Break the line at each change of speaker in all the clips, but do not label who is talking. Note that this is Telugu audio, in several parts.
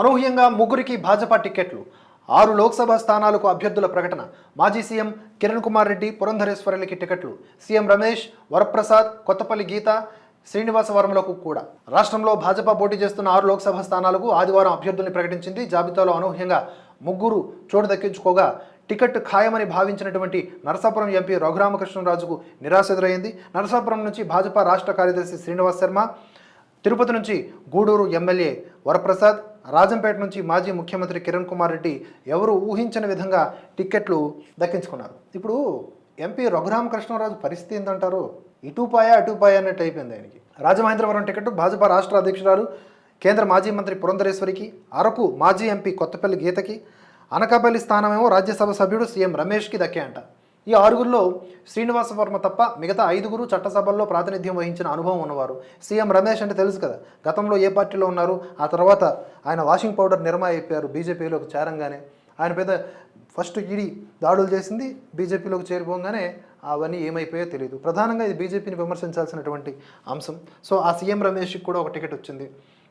అనూహ్యంగా ముగ్గురికి భాజపా టిక్కెట్లు. ఆరు లోక్సభ స్థానాలకు అభ్యర్థుల ప్రకటన. మాజీ సీఎం కిరణ్ కుమార్ రెడ్డి పురంధరేశ్వరులకి టికెట్లు సీఎం రమేష్ వరప్రసాద్ కొత్తపల్లి గీత శ్రీనివాసవరంలకు కూడా. రాష్ట్రంలో భాజపా పోటీ చేస్తున్న ఆరు లోక్సభ స్థానాలకు ఆదివారం అభ్యర్థుల్ని ప్రకటించింది. జాబితాలో అనూహ్యంగా ముగ్గురు చోటు దక్కించుకోగా టికెట్ ఖాయమని భావించినటువంటి నరసాపురం ఎంపీ రఘురామకృష్ణరాజుకు నిరాశ ఎదురైంది. నరసాపురం నుంచి భాజపా రాష్ట్ర కార్యదర్శి శ్రీనివాస్ శర్మ తిరుపతి నుంచి గూడూరు ఎమ్మెల్యే వరప్రసాద్ రాజంపేట నుంచి మాజీ ముఖ్యమంత్రి కిరణ్ కుమార్ రెడ్డి ఎవరు ఊహించని విధంగా టిక్కెట్లు దక్కించుకున్నారు. ఇప్పుడు ఎంపీ రఘురామకృష్ణరాజు పరిస్థితి ఏంటంటారు ఇటుపాయ అటుపాయ అన్నట్టు అయిపోయింది ఆయనకి. రాజమహేంద్రవరం టికెట్ భాజపా రాష్ట్ర అధ్యక్షురాలు కేంద్ర మాజీ మంత్రి పురంధరేశ్వరికి అరకు మాజీ ఎంపీ కొత్తపల్లి గీతకి అనకాపల్లి స్థానమేమో రాజ్యసభ సభ్యుడు సీఎం రమేష్కి దక్కాయంట. ఈ ఆరుగురిలో శ్రీనివాస వర్మ తప్ప మిగతా ఐదుగురు చట్టసభల్లో ప్రాతినిధ్యం వహించిన అనుభవం ఉన్నవారు. సీఎం రమేష్ అంటే తెలుసు కదా గతంలో ఏ పార్టీలో ఉన్నారు ఆ తర్వాత ఆయన వాషింగ్ పౌడర్ నిర్మా అయిపోయారు బీజేపీలోకి చేరంగానే. ఆయన పెద్ద ఫస్ట్ ఈడీ దాడులు చేసింది బీజేపీలోకి చేరిపోగానే అవన్నీ ఏమైపోయో తెలియదు ప్రధానంగా ఇది బీజేపీని విమర్శించాల్సినటువంటి అంశం. సో ఆ సీఎం రమేష్కి కూడా ఒక టికెట్ వచ్చింది.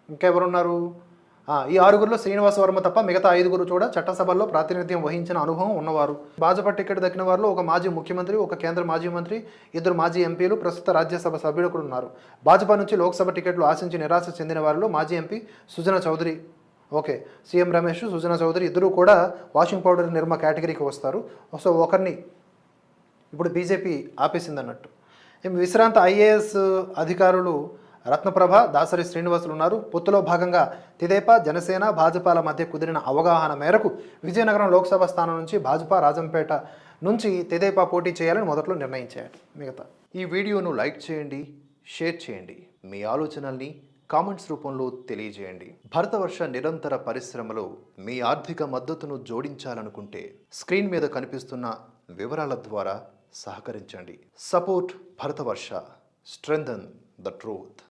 ఇంకా ఎవరున్నారు ఈ ఆరుగురులో శ్రీనివాస వర్మ తప్ప మిగతా ఐదుగురు కూడా చట్టసభల్లో ప్రాతినిధ్యం వహించిన అనుభవం ఉన్నవారు. భాజపా టికెట్ దక్కిన వారిలో ఒక మాజీ ముఖ్యమంత్రి ఒక కేంద్ర మాజీ మంత్రి ఇద్దరు మాజీ ఎంపీలు ప్రస్తుత రాజ్యసభ సభ్యులు కూడా ఉన్నారు. భాజపా నుంచి లోక్సభ టికెట్లు ఆశించి నిరాశ చెందిన వారిలో మాజీ MP Sujana Chowdary. Okay CM Ramesh Sujana Chowdary ఇద్దరు కూడా వాషింగ్ పౌడర్ నిర్మ కేటగిరీకి వస్తారు. సో ఒకరిని ఇప్పుడు బీజేపీ ఆపేసింది అన్నట్టు విశ్రాంత ఐఏఎస్ అధికారులు రత్నప్రభ దాసరి శ్రీనివాసులు ఉన్నారు పొత్తులో భాగంగా తిదేపా జనసేన భాజపాల మధ్య కుదిరిన అవగాహన మేరకు విజయనగరం లోక్సభ స్థానం నుంచి భాజపా రాజంపేట నుంచి తెదేపా పోటీ చేయాలని మొదట్లో నిర్ణయించారు. మిగతా ఈ వీడియోను లైక్ చేయండి షేర్ చేయండి. మీ ఆలోచనల్ని కామెంట్స్ రూపంలో తెలియజేయండి. భరతవర్ష నిరంతర పరిశ్రమలో మీ ఆర్థిక మద్దతును జోడించాలనుకుంటే స్క్రీన్ మీద కనిపిస్తున్న వివరాల ద్వారా సహకరించండి. Support Bharatavarsha. Strengthen the truth.